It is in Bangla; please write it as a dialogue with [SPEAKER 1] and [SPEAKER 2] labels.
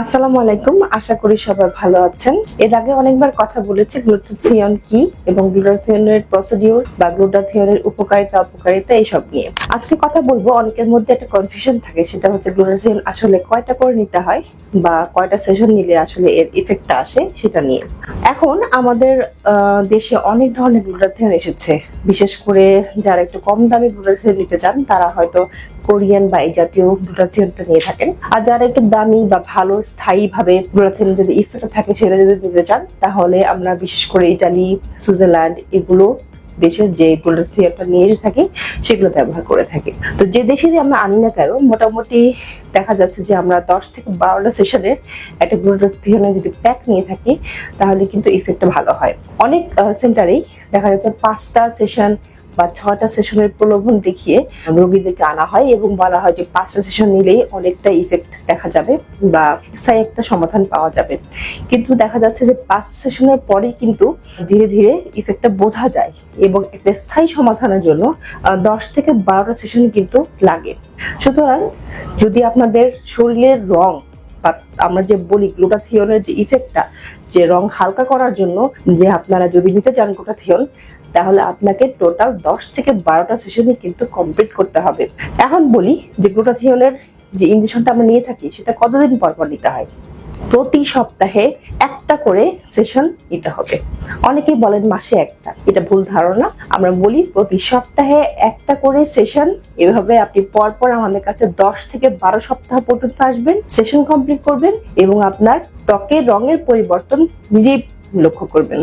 [SPEAKER 1] আসসালামু আলাইকুম, আশা করি সবাই ভালো আছেন। এর আগে অনেকবার কথা বলেছি গ্লুটাথিয়ন কি এবং গ্লুটাথিয়নের প্রসিডিউর বা গ্লুটাথিয়নের উপকারিতা, অপকারিতা এইসব নিয়ে। আজকে কথা বলব, অনেকের মধ্যে একটা কনফিউশন থাকে, সেটা হচ্ছে গ্লুটাথিয়ন আসলে কয়টা করে নিতে হয় বা কয়টা সেশন নিলে আসলে এর ইফেক্টটা আসে সেটা নিয়ে। এখন আমাদের দেশে অনেক ধরনের গ্লুটাথিয়ন এসেছে। বিশেষ করে যারা একটু কম দামে গ্লুটাথিয়ন নিতে চান, তারা হয়তো কোরিয়ান বা এই জাতীয় গ্লুটাথিয়নটা নিয়ে থাকেন। আর যারা একটু দামি বা ভালো স্থায়ী ভাবে গ্লুটাথিয়ন যদি ইফেক্ট থাকে, সেটা যদি নিতে চান, তাহলে আমরা বিশেষ করে ইটালি সুইজারল্যান্ড এগুলো দেশের যে গ্লুটাথিয়নটা নিয়ে থাকি, সেগুলো ব্যবহার করে থাকি। তো যে দেশেরই আমরা আনি না কেন, মোটামুটি দেখা যাচ্ছে যে আমরা দশ থেকে বারোটা সেশনের একটা গ্লুটাথিয়নের যদি প্যাক নিয়ে থাকি, তাহলে কিন্তু ইফেক্টটা ভালো হয়। অনেক সেন্টারেই দেখা যাচ্ছে পাঁচটা সেশন বা ছয়টা সেশনের প্রলোভন দেখিয়ে রোগীদেরকে আনা হয় এবং বলা হয় যে পাঁচটা সেশন নিলেই অনেকটা ইফেক্ট দেখা যাবে বা স্থায়ী একটা সমাধান পাওয়া যাবে। কিন্তু দেখা যাচ্ছে যে পাঁচ সেশনের পরেই কিন্তু ধীরে ধীরে ইফেক্টটা বোঝা যায় এবং একটা স্থায়ী সমাধানের জন্য দশ থেকে বারোটা সেশন কিন্তু লাগে। সুতরাং যদি আপনাদের শরীরের রং বা আমরা যে বলি গ্লুটাথিয়নের যে ইফেক্টটা যে রং হালকা করার জন্য যে আপনারা যদি নিতে চান গ্লুটাথিয়ন তাহলে আপনাকে টোটাল দশ থেকে বারোটা সেশনই কিন্তু কমপ্লিট করতে হবে। এখন বলি যে গ্লুটাথিয়নের যে ইঞ্জেকশনটা আমরা নিয়ে থাকি, সেটা কতদিন পর পর নিতে হয়? প্রতি সপ্তাহে একটা করে সেশন নিতে হবে। অনেকেই বলেন মাসে একটা। এটা ভুল ধারণা। আমরা বলি প্রতি সপ্তাহে একটা করে সেশন এভাবে আপনি পরপর আমাদের কাছে দশ থেকে বারো সপ্তাহ পর্যন্ত আসবেন সেশন কমপ্লিট করবেন এবং আপনার ত্বকের রঙের পরিবর্তন নিজেই লক্ষ্য করবেন।